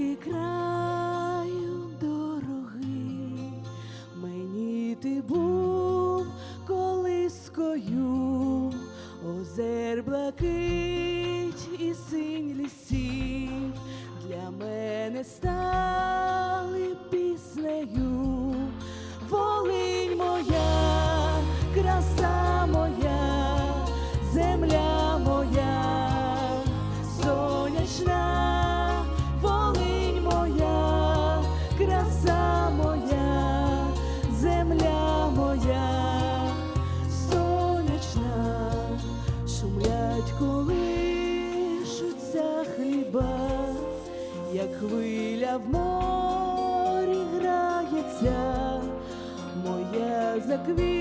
Великий краю мені ти був колискою, озер блакить хліба, як хвиля в морі грається, моя заквітчена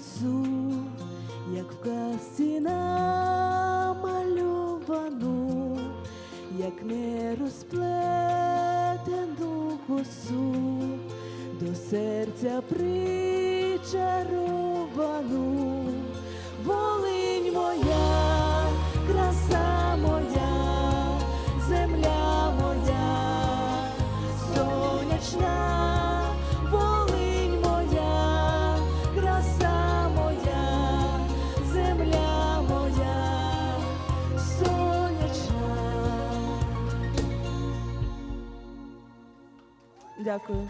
красу, як в казці намальовану, як не розплетену косу, до серця причаровану, Дякую.